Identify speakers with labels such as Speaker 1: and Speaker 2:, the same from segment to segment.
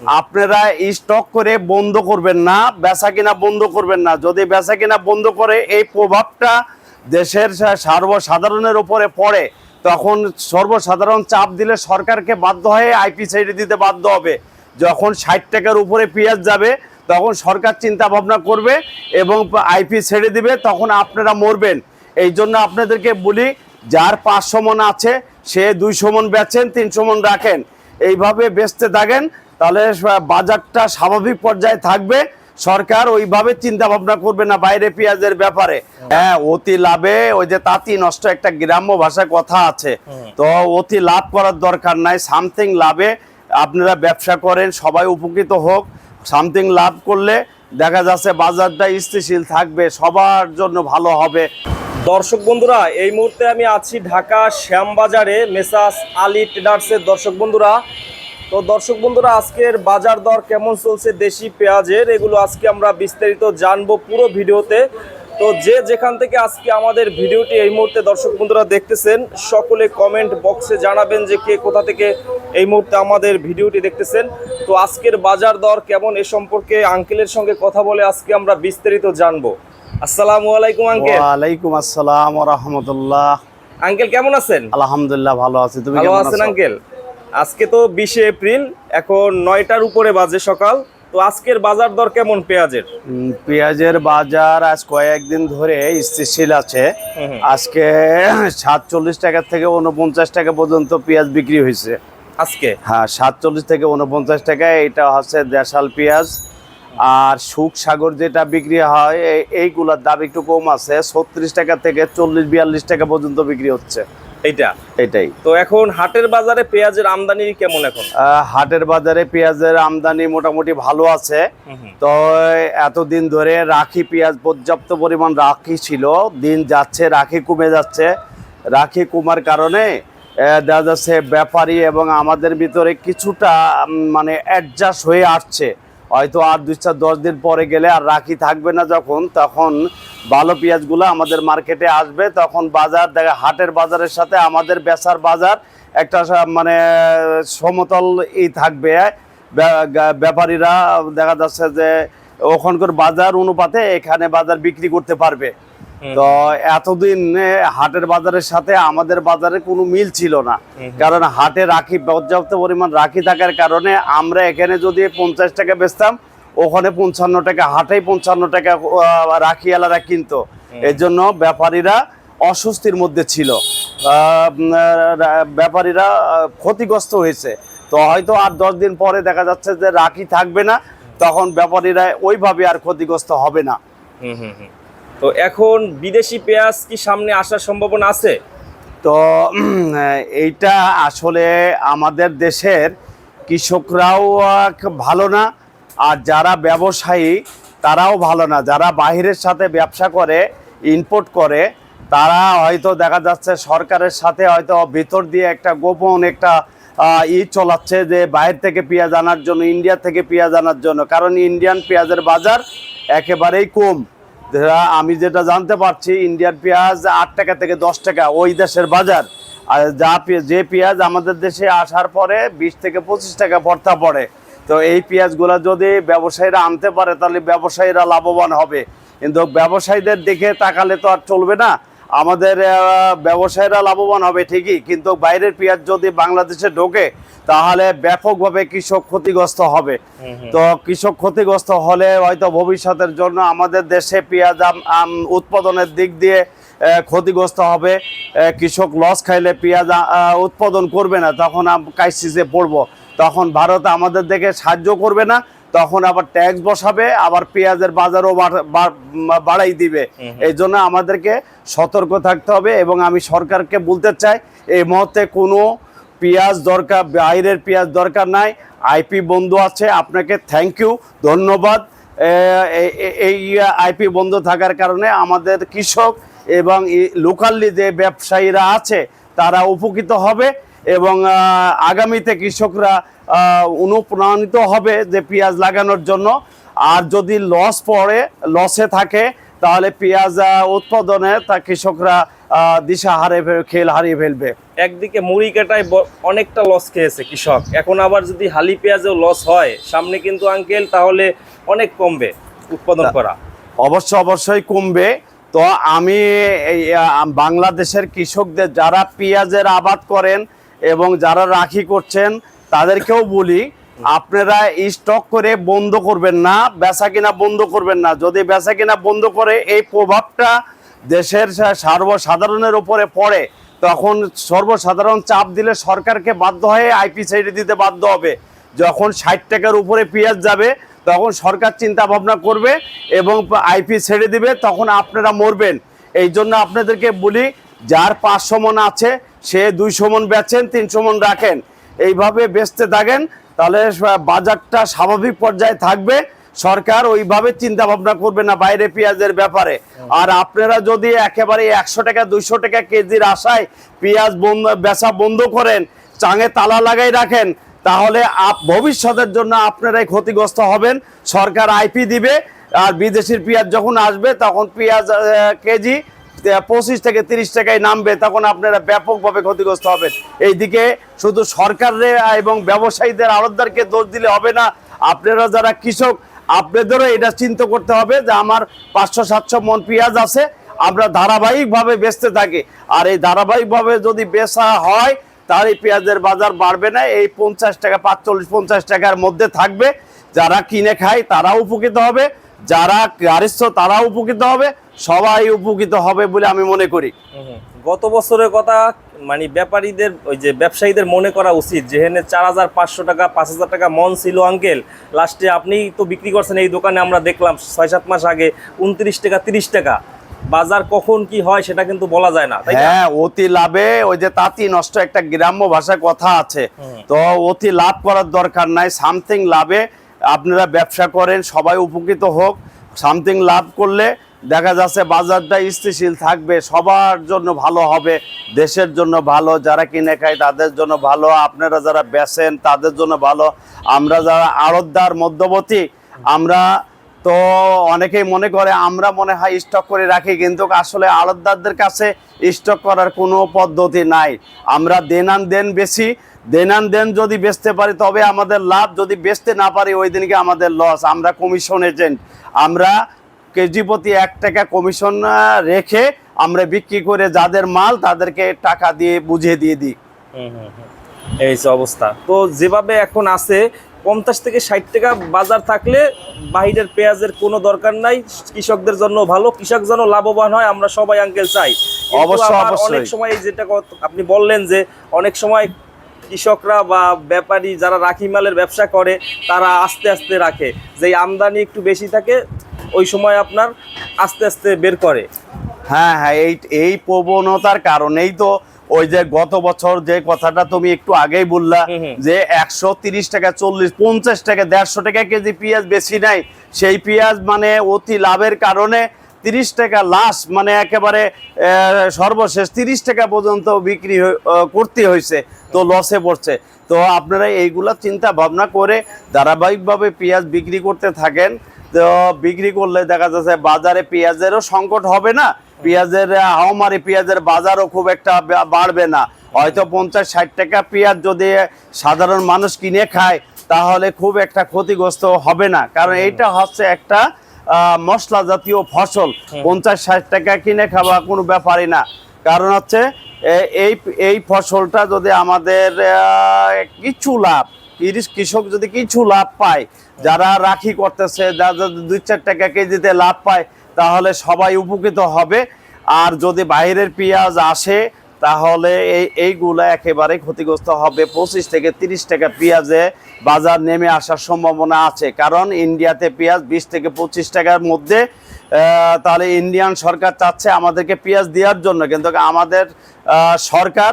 Speaker 1: আপনারা স্টক করে বন্ধ করবেন না, বেচা কিনা বন্ধ করবেন না। যদি বেচা কিনা বন্ধ করে এই প্রভাবটা দেশের সর্বসাধারণের উপরে পড়ে, তখন সর্বসাধারণ চাপ দিলে সরকারকে বাধ্য হয়ে আইপি ছেড়ে দিতে বাধ্য হবে। যখন ষাট টাকার উপরে পেঁয়াজ যাবে, তখন সরকার চিন্তা ভাবনা করবে এবং আইপি ছেড়ে দিবে, তখন আপনারা মরবেন। এই জন্য আপনাদেরকে বলি, যার পাঁচশো মন আছে, সে দুইশো মন বেচেন, তিনশো মন রাখেন। এইভাবে বেচতে থাকেন। তাহলে বাজারটা স্বাভাবিক পর্যায়ে থাকবে। সরকার ওইভাবে চিন্তা ভাবনা করবে না বাইরে পেঁয়াজের ব্যাপারে। হ্যাঁ অতি লাভে ওই যে তাঁতি নষ্ট একটা গ্রাম্য ভাষায় কথা আছে। তো অতি লাভ করার দরকার নাই সামথিং লাভে আপনারা ব্যবসা করেন সবাই উপকৃত হোক। সামথিং লাভ করলে দেখা যাচ্ছে বাজারটা স্থিতিশীল থাকবে সবার জন্য ভালো হবে।
Speaker 2: দর্শক বন্ধুরা এই মুহূর্তে আমি আছি ঢাকা শ্যামবাজারে মেসাস আলী ট্রেডার্সের দর্শক বন্ধুরা। তো দর্শক বন্ধুরা আজকের বাজার দর কেমন চলছে দেশি পেঁয়াজের এগুলো আজকে আমরা বিস্তারিত জানব পুরো ভিডিওতে। তো যে যেখান থেকে আজকে আমাদের ভিডিওটি এই মুহূর্তে দর্শক বন্ধুরা দেখতেছেন সকলে কমেন্ট বক্সে জানাবেন যে কে কোথা থেকে এই মুহূর্তে আমাদের ভিডিওটি দেখতেছেন। তো আজকের বাজার দর কেমন এ সম্পর্কে আঙ্কেলের সঙ্গে কথা বলে আজকে আমরা বিস্তারিত জানব। আসসালামু আলাইকুম আঙ্কেল।
Speaker 1: ওয়ালাইকুম আসসালাম রহমতুল্লাহ।
Speaker 2: আঙ্কেল কেমন আছেন?
Speaker 1: আলহামদুলিল্লাহ ভালো আছি। তুমি কেমন
Speaker 2: আছেন আঙ্কেল? আজকে তো বিশে এপ্রিল এখন নয়টার উপরে বাজে সকাল। তো আজকের বাজার দর কেমন পেঁয়াজের?
Speaker 1: পেঁয়াজের বাজার আজ কয়েকদিন ধরে স্থিতিশীল আছে। আজকে সাতচল্লিশ টাকা থেকে উনপঞ্চাশ টাকা পর্যন্ত পেঁয়াজ বিক্রি হয়েছে।
Speaker 2: আজকে?
Speaker 1: হ্যাঁ সাতচল্লিশ থেকে উনপঞ্চাশ টাকা এটা হচ্ছে দেশাল পেঁয়াজ। আর সুখ সাগর যেটা বিক্রি হয় এই- এইগুলোর দাম একটু কম আছে। ছত্রিশ টাকা থেকে চল্লিশ বিয়াল্লিশ টাকা পর্যন্ত বিক্রি হচ্ছে।
Speaker 2: এইটা?
Speaker 1: এটাই
Speaker 2: তো এখন হাটের বাজারে পেঁয়াজের আমদানি কেমন এখন?
Speaker 1: হাটের বাজারে পেঁয়াজের আমদানি মোটামুটি ভালো আছে। তো এতদিন ধরে রাখি পেঁয়াজ পর্যাপ্ত পরিমাণ রাখি ছিল। দিন যাচ্ছে রাখি কমে যাচ্ছে। রাখি কমার কারণে দেখা যাচ্ছে ব্যাপারী এবং আমাদের ভিতরে কিছুটা মানে অ্যাডজাস্ট হয়ে আসছে। হয়তো আর দুই চার দশ দিন পরে গেলে আর রাখি থাকবে না যখন, তখন ভালো পেঁয়াজগুলো আমাদের মার্কেটে আসবে। তখন বাজার, দেখা হাটের বাজারের সাথে আমাদের বেচার বাজার একটা মানে সমতল ই থাকবে। ব্যাপারীরা দেখা যাচ্ছে যে ওখানকার বাজার অনুপাতে এখানে বাজার বিক্রি করতে পারবে। তো এতদিন হাটের বাজারের সাথে আমাদের বাজারে কোনো মিল ছিল না। কারণ হাটে রাখি পর্যাপ্ত পরিমাণ রাখি থাকার কারণে আমরা এখানে যদি পঞ্চাশ টাকা বেচতাম ওখানে পঞ্চান্ন টাকা হাটেই পঞ্চান্ন টাকা আহ, রাখিওয়ালারা কিনতো। এর জন্য ব্যাপারীরা অস্বস্তির মধ্যে ছিল। ব্যাপারীরা ক্ষতিগ্রস্ত হয়েছে। তো হয়তো আর দশ দিন পরে দেখা যাচ্ছে যে রাখি থাকবে না তখন ব্যাপারীরা ওইভাবে আর ক্ষতিগ্রস্ত হবে না।
Speaker 2: হুম হুম। তো এখন বিদেশি পেঁয়াজ কি সামনে আসার সম্ভাবনা আছে?
Speaker 1: তো এইটা আসলে আমাদের দেশের কৃষকরাও ভালো না, আর যারা ব্যবসায়ী তারাও ভালো না। যারা বাহিরের সাথে ব্যবসা করে ইনপোর্ট করে, তারা হয়তো দেখা যাচ্ছে সরকারের সাথে হয়তো ভিতর দিয়ে একটা গোপন একটা ই চলাচ্ছে যে বাইরে থেকে পেঁয়াজ আনার জন্য, ইন্ডিয়া থেকে পেঁয়াজ আনার জন্য। কারণ ইন্ডিয়ান পেঁয়াজের বাজার একেবারেই কম। আমি যেটা জানতে পারছি ইন্ডিয়ান পেঁয়াজ আট টাকা থেকে দশ টাকা, ওই দেশের বাজার। আর যা যে পেঁয়াজ আমাদের দেশে আসার পরে বিশ থেকে পঁচিশ টাকা ভর্তা পড়ে। তো এই পেঁয়াজগুলো যদি ব্যবসায়ীরা আনতে পারে, তাহলে ব্যবসায়ীরা লাভবান হবে। কিন্তু ব্যবসায়ীদের দেখে তাকালে তো আর চলবে না। আমাদের ব্যবসায়ীরা লাভবান হবে ঠিকই কিন্তু বাইরের পেঁয়াজ যদি বাংলাদেশে ঢোকে তাহলে ব্যাপকভাবে কৃষক ক্ষতিগ্রস্ত হবে। তো কৃষক ক্ষতিগ্রস্ত হলে হয়তো ভবিষ্যতের জন্য আমাদের দেশে পেঁয়াজ উৎপাদনের দিক দিয়ে ক্ষতিগ্রস্ত হবে। কৃষক লস খাইলে পেঁয়াজ উৎপাদন করবে না তখন ক্রাইসিসে পড়ব। তখন ভারত আমাদের দিকে সাহায্য করবে না তখন আবার ট্যাক্স বসাবে আবার পেঁয়াজের বাজারও বাড়- বাড়- বাড়াই দিবে। এই জন্য আমাদেরকে সতর্ক থাকতে হবে এবং আমি সরকারকে বলতে চাই এই মুহূর্তে কোনো পেঁয়াজ দরকার বাইরের পেঁয়াজ দরকার নাই। আইপি বন্ধু আছে আপনাকে থ্যাংক ইউ ধন্যবাদ। এই আইপি বন্ধ থাকার কারণে আমাদের কৃষক এবং লোকালি যে ব্যবসায়ীরা আছে তারা উপকৃত হবে। এবং আগামীতে কৃষকরা অনুপ্রাণিত হবে যে পেঁয়াজ লাগানোর জন্য। আর যদি লস পড়ে লসে থাকে তাহলে পেঁয়াজ উৎপাদনে তা কৃষকরা দিশা ফেল- খেল হারিয়ে ফেলবে।
Speaker 2: একদিকে মুড়ি কাটায় অনেকটা লস খেয়েছে কৃষক। এখন আবার যদি হালি পেঁয়াজেও লস হয় সামনে কিন্তু আঙ্কেল তাহলে অনেক কমবে উৎপাদন করা।
Speaker 1: অবশ্য অবশ্যই কমবে। তো আমি বাংলাদেশের কৃষকদের যারা পেঁয়াজের আবাদ করেন এবং যারা রাখি করছেন, তাদেরকেও বলি, আপনারা স্টক করে বন্ধ করবেন না, বেচা কিনা বন্ধ করবেন না। যদি বেচা কিনা বন্ধ করে এই প্রভাবটা দেশের সর্বসাধারণের উপরে পড়ে, তখন সর্বসাধারণ চাপ দিলে সরকারকে বাধ্য হয়ে আইপি সাইডে দিতে বাধ্য হবে। যখন ষাট টাকার উপরে পেঁয়াজ যাবে, তখন সরকার চিন্তা ভাবনা করবে এবং আইপি ছেড়ে দিবে, তখন আপনারা মরবেন। এই জন্য আপনাদেরকে বলি, যার পাঁচশো মন আছে সে দুইশো মন বেচেন, তিনশো মন রাখেন। এইভাবে বেচতে থাকেন, তাহলে বাজারটা স্বাভাবিক পর্যায়ে থাকবে। সরকার ওইভাবে চিন্তা ভাবনা করবে না বাইরে পেঁয়াজের ব্যাপারে। আর আপনারা যদি একেবারে একশো টাকা, দুইশো টাকা কেজির আশায় পেঁয়াজ বন্ধ, বেচা বন্ধ করেন, চাঙে তালা লাগাই রাখেন, তাহলে ভবিষ্যতের জন্য আপনারাই ক্ষতিগ্রস্ত হবেন। সরকার আইপি দিবে, আর বিদেশির পেঁয়াজ যখন আসবে, তখন পেঁয়াজ কেজি পঁচিশ থেকে তিরিশ টাকায় নামবে, তখন আপনারা ব্যাপকভাবে ক্ষতিগ্রস্ত হবেন। এইদিকে শুধু সরকারের এবং ব্যবসায়ীদের আড়তদারকে দোষ দিলে হবে না, আপনারা যারা কৃষক, আপনাদেরও এটা চিন্তা করতে হবে যে আমার পাঁচশো, সাতশো মন পেঁয়াজ আছে, আমরা ধারাবাহিকভাবে বেচতে থাকি। আর এই ধারাবাহিকভাবে যদি বেচা হয় তাহলে পেঁয়াজের বাজার বাড়বে না, এই পঞ্চাশ টাকা, পাঁচচল্লিশ, পঞ্চাশ টাকার মধ্যে থাকবে। যারা কিনে খায় তারা উপকৃত হবে। যারা গারিস্থ তারা উপকৃত হবে সবাই উপকৃত হবে বলে আমি মনে করি।
Speaker 2: গত বছরের কথা মানে ব্যাপারীদের ওই যে ব্যবসায়ীদের মনে করা উচিত যেখানে চার হাজার পাঁচশো টাকা পাঁচ হাজার টাকা মন ছিল আঙ্কেল লাস্টে আপনি তো বিক্রি করছেন এই দোকানে আমরা দেখলাম ছয় সাত মাস আগে উনত্রিশ টাকা তিরিশ টাকা। বাজার কখন কি হয় সেটা কিন্তু বলা যায় না
Speaker 1: হ্যাঁ অতি লাভে ওই যে তাঁতি নষ্ট একটা গ্রাম্য ভাষায় কথা আছে। তো অতি লাভ করার দরকার নাই সামথিং লাভে আপনারা ব্যবসা করেন, সবাই উপকৃত হোক, সামথিং লাভ করলে দেখা যাচ্ছে বাজারটা স্থিতিশীল থাকবে, সবার জন্য ভালো হবে, দেশের জন্য ভালো, যারা কিনে খায় তাদের জন্য ভালো, আপনারা যারা বেচেন তাদের জন্য ভালো, আমরা যারা আড়তদার, মধ্যবর্তী, আমরা তো অনেকেই মনে করে আমরা মনে হয় স্টক করে রাখি, কিন্তু আসলে আড়তদারদের কাছে স্টক করার কোনো পদ্ধতি নাই। আমরা দেনান দেন বেশি দেনান দেন যদি বেচতে পারি তবে আমাদের লাভ যদি বেচতে না পারি ওই দিনকে আমাদের লস আমরা কমিশন এজেন্ট আমরা কেজি প্রতি এক টাকা কমিশন রেখে আমরা বিক্রি করে যাদের মাল তাদেরকে টাকা দিয়ে বুঝিয়ে দিয়ে দিই।
Speaker 2: এই অবস্থা। তো যেভাবে এখন আছে পঞ্চাশ থেকে ষাট টাকা বাজার থাকলে বাহিরের পেঁয়াজের কোনো দরকার নাই। কৃষকদের জন্য ভালো কৃষক যেন লাভবান হয় আমরা সবাই আঙ্কেল চাই।
Speaker 1: অবশ্যই,
Speaker 2: অনেক সময় যেটা আপনি বললেন যে অনেক সময় কৃষকরা বা ব্যাপারী যারা রাখি মালের ব্যবসা করে তারা আস্তে আস্তে রাখে। যেই আমদানি একটু বেশি থাকে ওই সময় আপনার আস্তে আস্তে বের করে।
Speaker 1: হ্যাঁ হ্যাঁ এই এই প্রবণতার কারণেই তো ওই যে গত বছর যে কথাটা তুমি একটু আগেই বললা। যে একশো তিরিশ টাকা চল্লিশ পঞ্চাশ টাকা দেড়শো টাকা কেজি পেঁয়াজ বেশি নাই। সেই পেঁয়াজ মানে অতি লাভের কারণে তিরিশ টাকা লাশ মানে একেবারে সর্বশেষ তিরিশ টাকা পর্যন্ত বিক্রি করতে হয়েছে, তো লসে পড়ছে। তো আপনারা এইগুলা চিন্তা ভাবনা করে ধারাবাহিকভাবে পেঁয়াজ বিক্রি করতে থাকেন। তো বিক্রি করলে দেখা যাচ্ছে বাজারে পেঁয়াজেরও সংকট হবে না, পেঁয়াজের আহমারি পেঁয়াজের বাজারও খুব একটা বাড়বে না। হয়তো পঞ্চাশ, ষাট টাকা পেঁয়াজ যদি সাধারণ মানুষ কিনে খায়, তাহলে খুব একটা ক্ষতিগ্রস্ত হবে না। কারণ এইটা হচ্ছে একটা মশলা জাতীয় ফসল পঞ্চাশ ষাট টাকা কিনে খাওয়া কোনো ব্যাপারই না। কারণ হচ্ছে এই এই ফসলটা যদি আমাদের কিছু লাভ কৃষক যদি কিছু লাভ পায় যারা রাখি করতেছে যারা দুই চার টাকা কেজিতে লাভ পায় তাহলে সবাই উপকৃত হবে। আর যদি বাইরের পেঁয়াজ আসে তাহলে এই, এইগুলো একেবারে ক্ষতিগ্রস্ত হবে। পঁচিশ থেকে তিরিশ টাকা পেঁয়াজে বাজার নেমে আসার সম্ভাবনা আছে। কারণ ইন্ডিয়াতে পেঁয়াজ বিশ থেকে পঁচিশ টাকার মধ্যে তাহলে ইন্ডিয়ান সরকার চাচ্ছে আমাদেরকে পেঁয়াজ দেওয়ার জন্য। কিন্তু আমাদের সরকার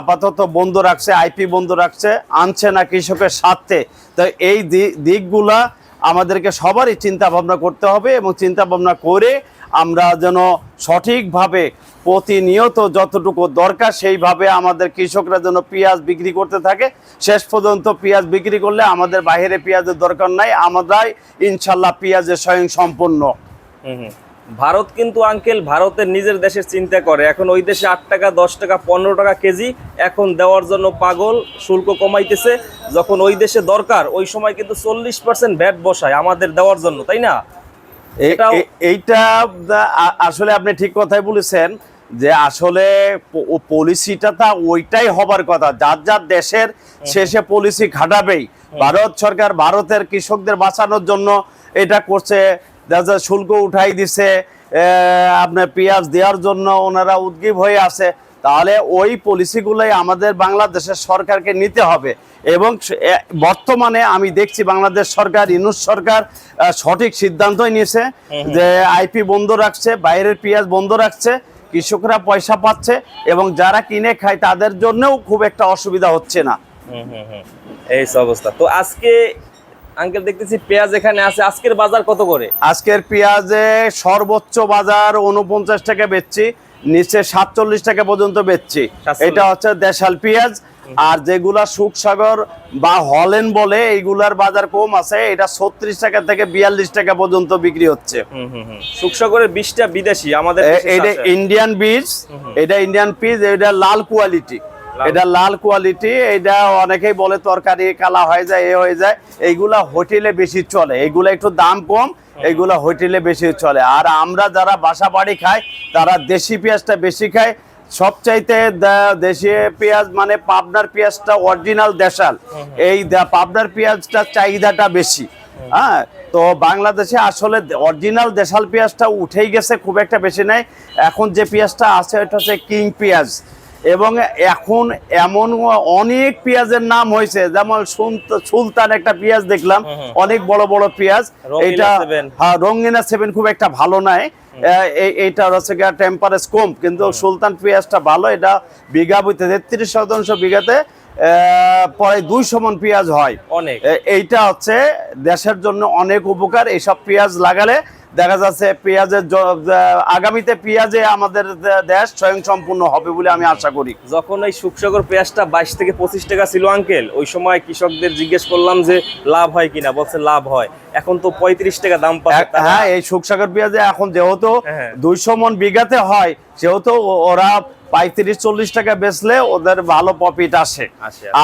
Speaker 1: আপাতত বন্ধ রাখছে, আইপি বন্ধ রাখছে, আনছে না কৃষকের স্বার্থে। তো এই দিকগুলা আমাদেরকে সবারই চিন্তা ভাবনা করতে হবে এবং চিন্তা ভাবনা করে আমরা যেন সঠিকভাবে প্রতিনিয়ত যতটুকু দরকার সেইভাবে আমাদের কৃষকরা যেন পেঁয়াজ বিক্রি করতে থাকে। শেষ পর্যন্ত পেঁয়াজ বিক্রি করলে আমাদের বাইরে পেঁয়াজের দরকার নাই, আমরাই ইনশাল্লাহ পেঁয়াজের স্বয়ং সম্পূর্ণ।
Speaker 2: ভারত কিন্তু আঙ্কেল, ভারতের নিজের দেশের চিন্তা করে। এখন ওই দেশে আট টাকা, দশ টাকা, পনেরো টাকা কেজি এখন দেওয়ার জন্য পাগল, শুল্ক কমাইতেছে। যখন ওই দেশে দরকার, ওই সময় কিন্তু চল্লিশ পার্সেন্ট ভ্যাট বসায় আমাদের দেওয়ার জন্য, তাই না?
Speaker 1: এইটা আসলে আপনি ঠিক কথাই বলেছেন যে আসলে পলিসিটা তা ওইটাই হবার কথা। যার যার দেশের শেষে পলিসি খাটাবেই ভারত সরকার ভারতের কৃষকদের বাঁচানোর জন্য এটা করছে। যায় শুল্ক উঠাই দিছে আপনার পেঁয়াজ দেওয়ার জন্য ওনারা উদ্গীব হয়ে আছে। তাহলে ওই পলিসিগুলোই আমাদের বাংলাদেশের সরকারকে নিতে হবে। এবং বর্তমানে আমি দেখছি বাংলাদেশ সরকার ইনুস সরকার সঠিক সিদ্ধান্তই নিয়েছে যে আইপি বন্ধ রাখছে বাইরের পেঁয়াজ বন্ধ রাখছে কৃষকরা পয়সা পাচ্ছে এবং যারা কিনে খায় তাদের জন্যও খুব একটা অসুবিধা হচ্ছে না।
Speaker 2: এই সব অবস্থা। তো আজকে আঙ্কেল দেখতেছি পেঁয়াজ এখানে আছে। আজকের বাজার কত করে?
Speaker 1: আজকের পেঁয়াজে সর্বোচ্চ বাজার উনপঞ্চাশ টাকা বেচছি। নিচে সাতচল্লিশ টাকা পর্যন্ত বেচছি। এটা হচ্ছে দেশাল পেঁয়াজ। আর যেগুলা সুখসাগর বা হলেন বলে এইগুলার বাজার কম আছে এটা ছত্রিশ টাকা থেকে বিয়াল্লিশ টাকা পর্যন্ত বিক্রি হচ্ছে।
Speaker 2: সুখসাগরের বীজটা বিদেশি আমাদের
Speaker 1: এটা ইন্ডিয়ান বীজ এটা ইন্ডিয়ান বীজ এটা লাল কোয়ালিটি। এটা লাল কোয়ালিটি এটা অনেকেই বলে তরকারি কালা হয়ে যায় এ হয়ে যায়। এইগুলা হোটেলে বেশি চলে। এইগুলা একটু দাম কম এইগুলা হোটেলে বেশি চলে। আর আমরা যারা বাসা বাড়ি খাই তারা দেশি পেঁয়াজটা বেশি খায়। সবচাইতে দেশি পেঁয়াজ মানে পাবনার পেঁয়াজটা অরিজিনাল দেশাল। এই পাবনার পেঁয়াজটার চাহিদাটা বেশি। হ্যাঁ তো বাংলাদেশে আসলে অরিজিনাল দেশাল পেঁয়াজটা উঠেই গেছে খুব একটা বেশি নাই। এখন যে পেঁয়াজটা আছে এটা হচ্ছে কিং পেঁয়াজ। এবং এখন এমন অনেক পেঁয়াজের নাম হয়েছে। যেমন সুলতান একটা পেঁয়াজ দেখলাম অনেক বড় বড় পেঁয়াজ। এটা হ্যাঁ রঙিনা সেভেন খুব একটা ভালো নয় এই- এইটা হচ্ছে টেম্পারেজ কম কিন্তু সুলতান পেঁয়াজটা ভালো এটা বিঘা বইতে তেত্রিশ শতাংশ বিঘাতে আহ, প্রায় দুইশো মন পেঁয়াজ হয়।
Speaker 2: অনেক।
Speaker 1: এইটা হচ্ছে দেশের জন্য অনেক উপকার এইসব পেঁয়াজ লাগালে দেখা যাচ্ছে পেঁয়াজের আগামীতে পেঁয়াজে আমাদের দেশ স্বয়ং সম্পূর্ণ হবে বলে আমি আশা করি।
Speaker 2: যখন এই সুখসাগর পেঁয়াজটা বাইশ থেকে পঁচিশ টাকা ছিল আঙ্কেল ওই সময় কৃষকদের জিজ্ঞেস করলাম যে লাভ হয় কিনা? বলছে লাভ হয়। এখন তো পঁয়ত্রিশ টাকা দাম পাচ্ছে
Speaker 1: হ্যাঁ এই সুখসাগর পেঁয়াজে এখন যেহেতু
Speaker 2: হ্যাঁ।
Speaker 1: দুইশো মন বিঘাতে হয় সেহেতু ওরা পঁয়ত্রিশ চল্লিশ টাকা বেচলে ওদের ভালো প্রফিট আসে।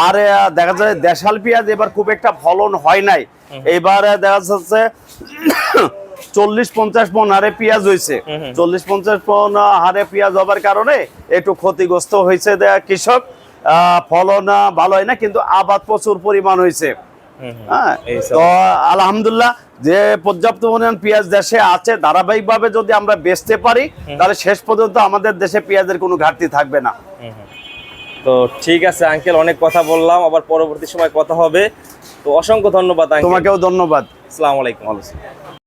Speaker 1: আর দেখা যায় দেশাল পেঁয়াজ এবার খুব একটা ফলন হয় নাই। এবার দেখা যাচ্ছে চল্লিশ পঞ্চাশ মন হারে পেঁয়াজ হয়েছে চল্লিশ পঞ্চাশ মন হারে পেঁয়াজ হবার কারণে একটু ক্ষতিগ্রস্ত হয়েছে কৃষক। আহ, ফলন ভালো হয় না কিন্তু আবাদ প্রচুর পরিমাণ হয়েছে। হ্যাঁ তো আলহামদুলিল্লাহ যে পর্যাপ্ত পরিমাণ পেঁয়াজ দেশে আছে ধারাবাহিকভাবে যদি আমরা বেচতে পারি তাহলে শেষ পর্যন্ত আমাদের দেশে পেঁয়াজের কোনো ঘাটতি থাকবে না।
Speaker 2: তো ঠিক আছে আঙ্কেল অনেক কথা বললাম আবার পরবর্তী সময় কথা হবে। তো অসংখ্য ধন্যবাদ
Speaker 1: তোমাকেও ধন্যবাদ।
Speaker 2: আসসালামু আলাইকুম